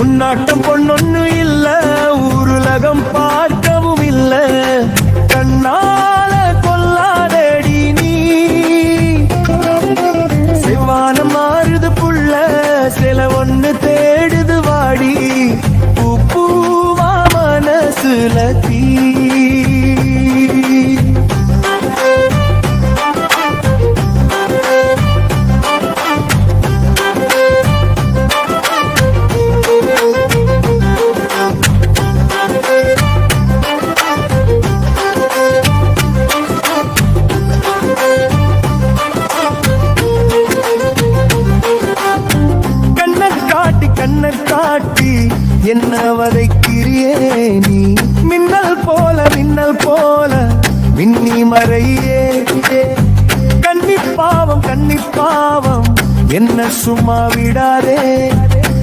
உன்னாட்டம் பொண்ணொன்னு இல்ல ஊருலகம் பார்க்கவும் இல்ல. கண்ணால கொல்லாதடி நீ. செவ்வான மாறுது புள்ள சில ஒண்ணு தேடுது வாடி. பூ பூவா மனசுல தீ. காட்டி காட்டி என்ன வதைக்கிறியே நீ? மின்னல் போல மின்னல் போல மின்னி மறையே. கன்னி பாவம் கன்னி பாவம் என்ன சும்மா விடாதே.